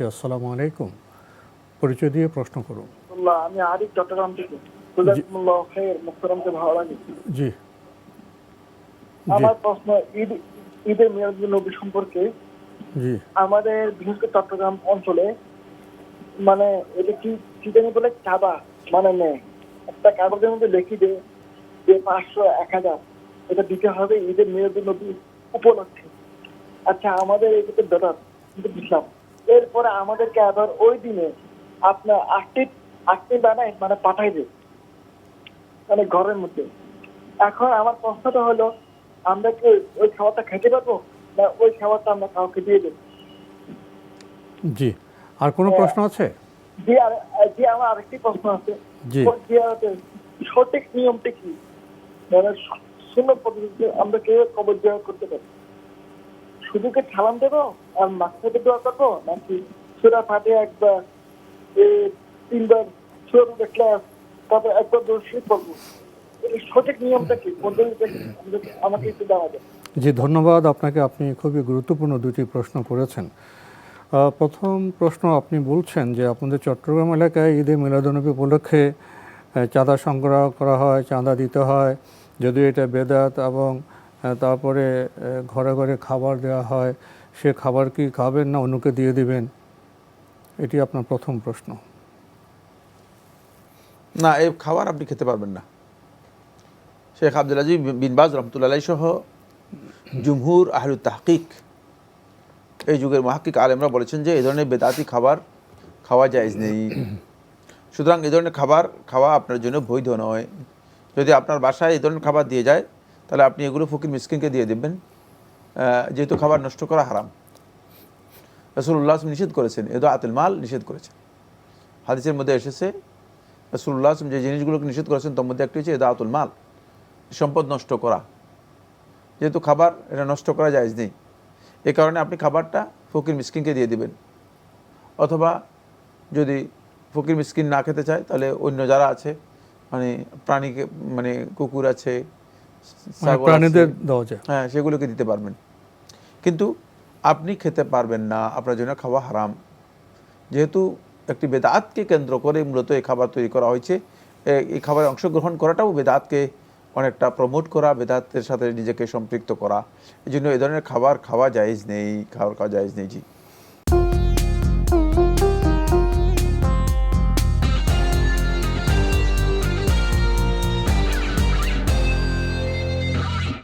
আসসালামু আলাইকুম। পরিচয় দিয়ে প্রশ্ন করুন। আমি আরিফ চট্টগ্রাম থেকে। জি। আমার প্রশ্ন ঈদ ঈদের মিলাদ নবী সম্পর্কে। জি। আমাদের বিশেষ করে চট্টগ্রাম অঞ্চলে মানে এটা কি কি জানি বলে কাবা মানে নেই। একটা কাগজের মধ্যে লিখি দে যে পাঁচশো এক হাজার। এটা দিতে হবে ঈদের মিলাদ নবী উপলক্ষে। আচ্ছা আমাদের এদিকে বেটার কিন্তু বুঝলাম এরপরে আমাদেরকে আবার ওই দিনে আপনার আটটি আটটি বানায় মানে পাঠাই দেয়। মানে ঘরের মধ্যে। এখন আমার প্রশ্নটা হলো আমরা কি ওই খাবারটা খেতে পারব? না ওই খাবারটা আমরা কাউকে দিয়ে দেবো? জি। আর কোনো প্রশ্ন আছে? যে আর যে আমার আরেকটি প্রশ্ন আছে। জি। সঠিক নিয়মটা কি? মানে শূন্য পদ্ধতিতে আমরা কেউ কবর দেওয়া করতে পারি? শুধু কি ছালাম দেবো? আর মাথাতে দেওয়া করব? নাকি সুরা ফাটে একবার তিনবার সুরা ক্লাস তারপর একবার দর্শী করব? সঠিক নিয়মটা কি? আমাকে একটু দেওয়া যায় জি, ধন্যবাদ। আপনাকে আপনি খুবই গুরুত্বপূর্ণ দুটি প্রশ্ন করেছেন। প্রথম প্রশ্ন আপনি বলছেন যে আপনাদের চট্টগ্রাম এলাকায় ঈদে মিলাদনবী উপলক্ষে চাঁদা সংগ্রহ করা হয়, চাঁদা দিতে হয়। যদিও এটা বেদাত এবং তারপরে ঘরে ঘরে খাবার দেওয়া হয়। সে খাবার কি খাবেন না অন্যকে দিয়ে দিবেন? এটি আপনার প্রথম প্রশ্ন। না, এই খাবার আপনি খেতে পারবেন না। শেখ আব্দুল আজিজ বিন বাজ রহমতুল্লাহ সহ জুমহুর আহলু তাহকিক, এই যুগের মাহকিক আলেমরা বলেছেন যে এই ধরনের বেদাতি খাবার খাওয়া জায়েজ নেই। সুতরাং এই ধরনের খাবার খাওয়া আপনার জন্য বৈধ নয়। যদি আপনার বাসায় এই ধরনের খাবার দিয়ে যায় তাহলে আপনি এগুলো ফকির মিসকিনকে দিয়ে দেবেন। যেহেতু খাবার নষ্ট করা হারাম। রসুল্লাহ নিষেধ করেছেন এদো আতিল মাল নিষেধ করেছেন। হাদিসের মধ্যে এসেছে রসুল্লাহ যে জিনিসগুলোকে নিষেধ করেছেন তার মধ্যে একটি হচ্ছে দাতুল মাল। সম্পদ নষ্ট করা। যেহেতু খাবার এটা নষ্ট করা যায় নেই। এ কারণে আপনি খাবারটা ফকির মিসকিনকে দিয়ে দিবেন। অথবা যদি ফকির মিসকিন না খেতে চায় তাহলে অন্য যারা আছে মানে প্রাণীকে মানে কুকুর আছে, প্রাণীদের দেওয়া যায়। হ্যাঁ সেগুলোকে দিতে পারবেন। কিন্তু আপনি খেতে পারবেন না আপনার জন্য খাওয়া হারাম। যেহেতু একটি বেদাতকে কেন্দ্র করে মূলত এই খাবার তৈরি করা হয়েছে এই খাবারে অংশগ্রহণ করাটাও বেদাতকে অনেকটা প্রমোট করা বেদাতের সাথে নিজেকে সম্পৃক্ত করা। এই জন্য এই ধরনের খাবার খাওয়া জায়েজ নেই খাবার খাওয়া জায়েজ নেই জি।